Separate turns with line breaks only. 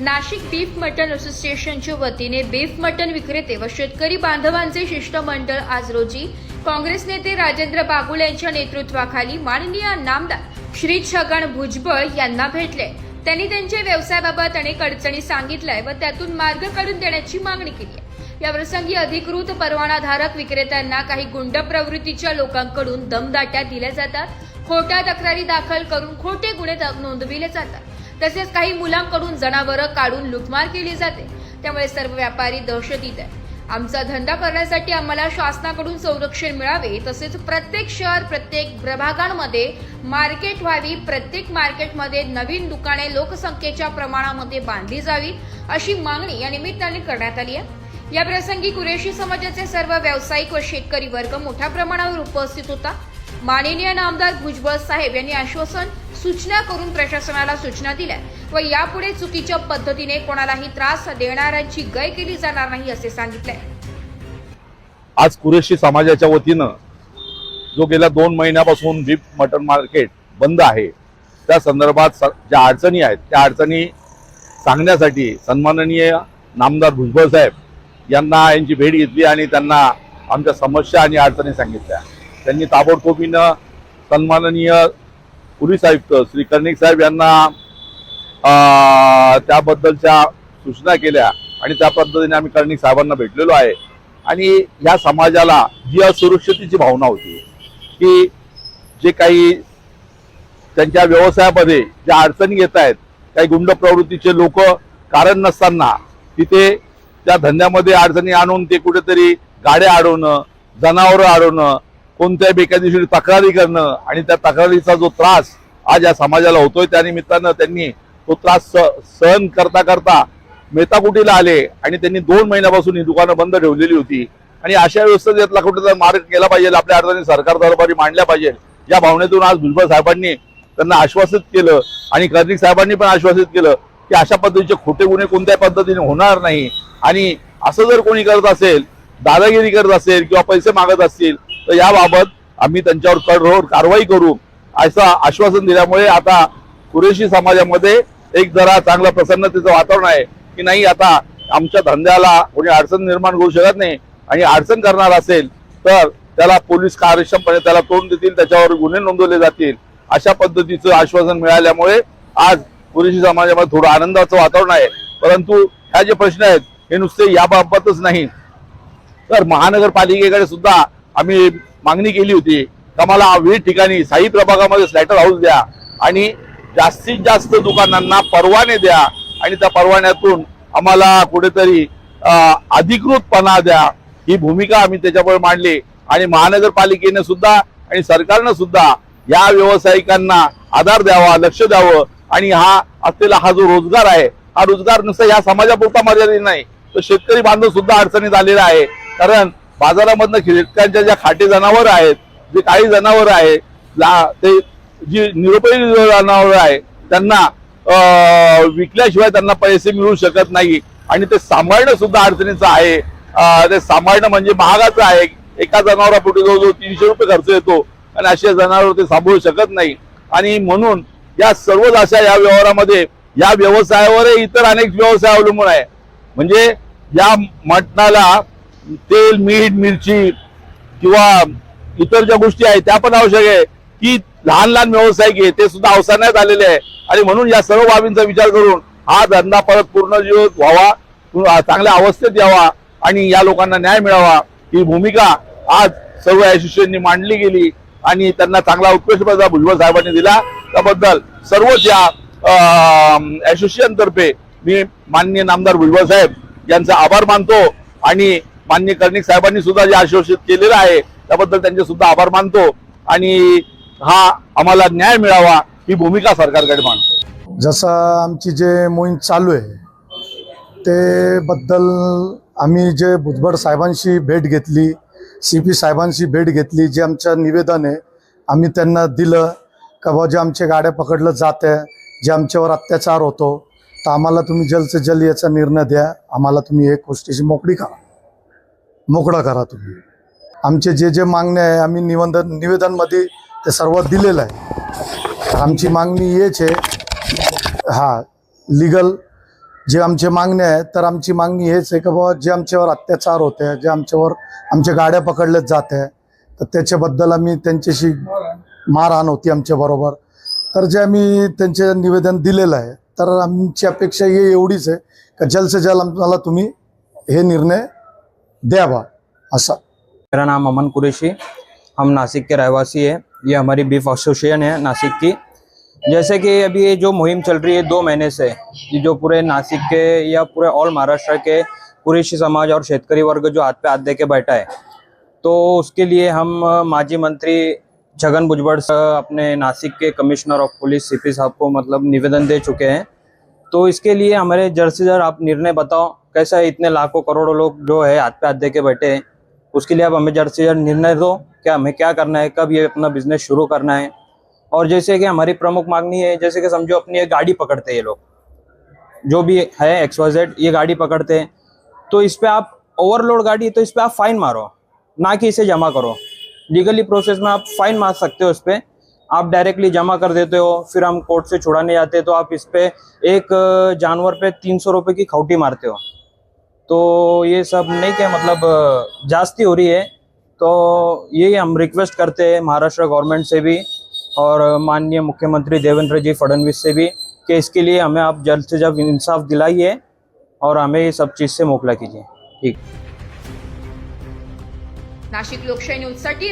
Nashik beef mutton असोसिएशनच्या वतीने beef mutton विक्रेते व शेतकरी बांधवांचे शिष्टमंडळ आज रोजी काँग्रेस नेते राजेंद्र बागुल यांच्या नेतृत्वाखाली माननीय नामदार श्री छगन भुजबळ यांना भेटले. त्यांनी त्यांच्या व्यवसायाबाबत अनेक अडचणी सांगितल्या व त्यातून मार्ग काढून देण्याची मागणी केली आहे. या प्रसंगी अधिकृत परवानाधारक विक्रेत्यांना काही गुंड प्रवृत्तीच्या लोकांकडून दमदाट्या दिल्या जातात. खोट्या तक्रारी दाखल करून खोटे गुन्हे नोंदविले जातात. तसेच काही मुलांकडून जनावरं काढून लुटमार केली जाते. त्यामुळे सर्व व्यापारी दहशतीत आहे आमचा धंदा करण्यासाठी आम्हाला शासनाकडून संरक्षण मिळावे तसेच प्रत्येक शहर प्रत्येक प्रभागांमध्ये मार्केट व्हावी प्रत्येक मार्केटमध्ये नवीन दुकाने लोकसंख्येच्या प्रमाणामध्ये बांधली जावी अशी मागणी या निमित्ताने करण्यात आली आहे. या प्रसंगी कुरेशी समाजाचे सर्व व्यावसायिक व शेतकरी वर्ग मोठ्या प्रमाणावर उपस्थित होता. माननीय नामदार भुजबळ साहेब यांनी आश्वासन सूचना करून प्रशासनाला सूचना दिल्या व यापुढे चुकीच्या पद्धतीने कोणालाही त्रास देणाऱ्यांची गय केली जाणार नाही असे सांगितले.
आज कुरेशी समाजाच्या वतीनं जो गेल्या दोन महिन्यापासून बीफ मटन मार्केट बंद आहे त्या संदर्भात ज्या अडचणी आहेत त्या अडचणी सांगण्यासाठी सन्माननीय नामदार भुजबळ साहेब यांना यांची भेट घेतली आणि त्यांना आमच्या समस्या आणि अडचणी सांगितल्या. त्यांनी ताबडतोबीनं सन्माननीय पोलीस आयुक्त श्री कर्णिक साहेब यांना त्याबद्दलच्या सूचना केल्या आणि त्या पद्धतीने आम्ही कर्णिक साहेबांना भेटलेलो आहे. आणि या समाजाला जी असुरक्षतेची भावना होती की जे काही त्यांच्या व्यवसायामध्ये ज्या अडचणी येत आहेत काही गुंड प्रवृत्तीचे लोक कारण नसताना तिथे त्या धंद्यामध्ये अडचणी आणून ते कुठेतरी गाड्या अडवणं जनावरं अडवणं कोणत्याही बेकायदेशीर तक्रारी करणं आणि त्या तक्रारीचा जो त्रास आज या समाजाला होतोय त्या निमित्तानं त्यांनी तो त्रास स- सहन करता करता मेताकुटीला आले आणि त्यांनी दोन महिन्यापासून ही दुकानं बंद ठेवलेली होती. आणि अशा व्यवस्थेत यातला कुठेतरी मार्ग केला पाहिजे आपल्या अर्थाने सरकार दरबारी मांडल्या पाहिजे. या भावनेतून आज भुजबळ साहेबांनी त्यांना आश्वासित केलं आणि कर्णिक साहेबांनी पण आश्वासित केलं की अशा पद्धतीचे खोटे गुन्हे कोणत्याही पद्धतीने होणार नाही. आणि असं जर कोणी करत असेल दादागिरी करत असेल किंवा पैसे मागत असतील तर याबाबत आम्ही त्यांच्यावर कठोर कारवाई करू असं आश्वासन दिल्यामुळे आता कुरेशी समाजामध्ये एक जरा चांगलं प्रसन्नतेचं वातावरण आहे की नाही आता आमच्या धंद्याला कोणी अडचण निर्माण करू शकत नाही आणि अडचण करणार असेल तर त्याला पोलीस कार्यक्षमपणे त्याला तोंड देतील त्याच्यावर गुन्हे नोंदवले जातील अशा पद्धतीचं आश्वासन मिळाल्यामुळे आज कुरेशी समाजामध्ये थोडं आनंदाचं वातावरण आहे. परंतु ह्या जे प्रश्न आहेत हे नुसते याबाबतच नाही. तर महानगरपालिकेकडे सुद्धा आम्ही मागणी केली होती का मला विविध ठिकाणी साई प्रभागामध्ये स्लॅटर हाऊस द्या आणि जास्तीत जास्त दुकानांना परवाने द्या आणि त्या परवान्यातून आम्हाला कुठेतरी अधिकृतपणा द्या. ही भूमिका आम्ही त्याच्यापुढे मांडली आणि महानगरपालिकेने सुद्धा आणि सरकारनं सुद्धा या व्यावसायिकांना आधार द्यावा लक्ष द्यावं आणि हा असलेला हा जो रोजगार आहे हा रोजगार नुसता या समाजापुरता मर्यादित नाही. तर शेतकरी बांधव सुद्धा अडचणीत आलेला आहे. कारण बाजारामधनं शेतकऱ्यांच्या ज्या खाटे जनावर आहेत जे काही जनावर आहे ते जी निरुपयोगी जनावर आहे त्यांना विकल्याशिवाय त्यांना पैसे मिळू शकत नाही. आणि ते सांभाळणं सुद्धा अडचणीचं आहे. ते सांभाळणं म्हणजे महागाचं आहे. एका जनावरापोटी जवळजवळ तीनशे रुपये खर्च येतो. आणि असे जनावर ते सांभाळू शकत नाही. आणि म्हणून या सर्वच अशा या व्यवहारामध्ये या व्यवसायावर इतर अनेक व्यवसाय अवलंबून आहे. म्हणजे या मटणाला तेल मीठ मिरची किंवा इतर ज्या गोष्टी आहेत त्या पण आवश्यक आहे. की लहान लहान व्यावसायिक आहे ते सुद्धा अवसरण्यात आलेले आहे. आणि म्हणून या सर्व बाबींचा विचार करून हा धंदा परत पूर्ण जीव व्हावा चांगल्या अवस्थेत यावा आणि या लोकांना न्याय मिळावा. ही भूमिका आज सर्व असोसिएशननी मांडली गेली आणि त्यांना चांगला उत्कृष्ट प्रदान भुजबळ साहेबांनी दिला. त्याबद्दल सर्वच या असोसिएशन तर्फे मी माननीय नामदार भुजबळ साहेब यांचा आभार मानतो आणि मान्य कर्णिक साहेबांनी सुद्धा जे आश्वासित केलेलं आहे त्याबद्दल त्यांचे सुद्धा आभार मानतो. आणि हा आम्हाला न्याय मिळावा ही भूमिका सरकारकडे मानतो.
जसं आमची जे मोहीम चालू आहे ते बद्दल आम्ही जे भुजबळ साहेबांशी भेट घेतली सी पी साहेबांशी भेट घेतली जे आमचं निवेदन आहे आम्ही त्यांना दिलं का बुवा जे आमच्या गाड्या पकडलं जात आहे जे आमच्यावर अत्याचार होतो तर आम्हाला तुम्ही जलचं जल याचा निर्णय द्या आम्हाला तुम्ही एक गोष्टीची मोकळी करा. मोकळा करा तुम्ही. आमचे जे जे मागणे आहे आम्ही निवेदन निवेदनमध्ये ते सर्व दिलेलं आहे. आमची मागणी हेच आहे. हा लिगल जे आमचे मागणे आहे तर आमची मागणी हेच आहे की बाबा जे आमच्यावर अत्याचार होते जे आमच्यावर आमच्या गाड्या पकडल्या जात आहे तर त्याच्याबद्दल आम्ही त्यांच्याशी मारहाण होती आमच्याबरोबर तर जे आम्ही त्यांचे निवेदन दिलेलं आहे तर आमची अपेक्षा ही एवढीच आहे का जलसे से आम्हाला तुम्ही हे निर्णय द्यावा असा।
मेरा नाम अमन कुरैशी हम नासिक के रहवासी हैं। ये हमारी बीफ एसोसिएशन है नासिक की। जैसे कि अभी ये जो मुहिम चल रही है दो महीने से, ये जो पूरे नासिक के या पूरे ऑल महाराष्ट्र के कुरेशी समाज और शेतकरी वर्ग जो हाथ पे हाथ दे के बैठा है तो उसके लिए हम माजी मंत्री छगन भुजबड़ अपने नासिक के कमिश्नर ऑफ़ पुलिस सीपी साहब को मतलब निवेदन दे चुके हैं। तो इसके लिए हमारे जल्द से जल्द आप निर्णय बताओ कैसा है, इतने लाखों करोड़ों लोग जो है हाथ पे हाथ दे के बैठे हैं। उसके लिए आप हमें जल्द से जल्द निर्णय दो, क्या हमें क्या करना है, कब ये अपना बिज़नेस शुरू करना है। और जैसे कि हमारी प्रमुख मांगनी है, जैसे कि समझो अपनी एक गाड़ी पकड़ते हैं ये लोग। जो भी है एक्स वाई जेड ये गाड़ी पकड़ते हैं। तो इस पर आप ओवरलोड गाड़ी तो इस पर आप फाइन मारो, ना कि इसे जमा करो। लीगली प्रोसेस में आप फाइन मार सकते हो इस पे। आप डायरेक्टली जमा कर देते हो, फिर हम कोर्ट से छुड़ाने जाते हैं तो आप इस पर एक जानवर पे तीन सौ रुपये की खौटी मारते हो। तो ये सब नहीं क्या मतलब जास्ती हो रही है। तो यही हम रिक्वेस्ट करते हैं महाराष्ट्र गवर्नमेंट से भी और माननीय मुख्यमंत्री देवेंद्र जी फडणवीस से भी कि इसके लिए हमें आप जल्द से जल्द इंसाफ दिलाइए और हमें ये सब चीज़ से मोकला कीजिए। ठीक।
नाशिक लोकशाही न्यूजसाठी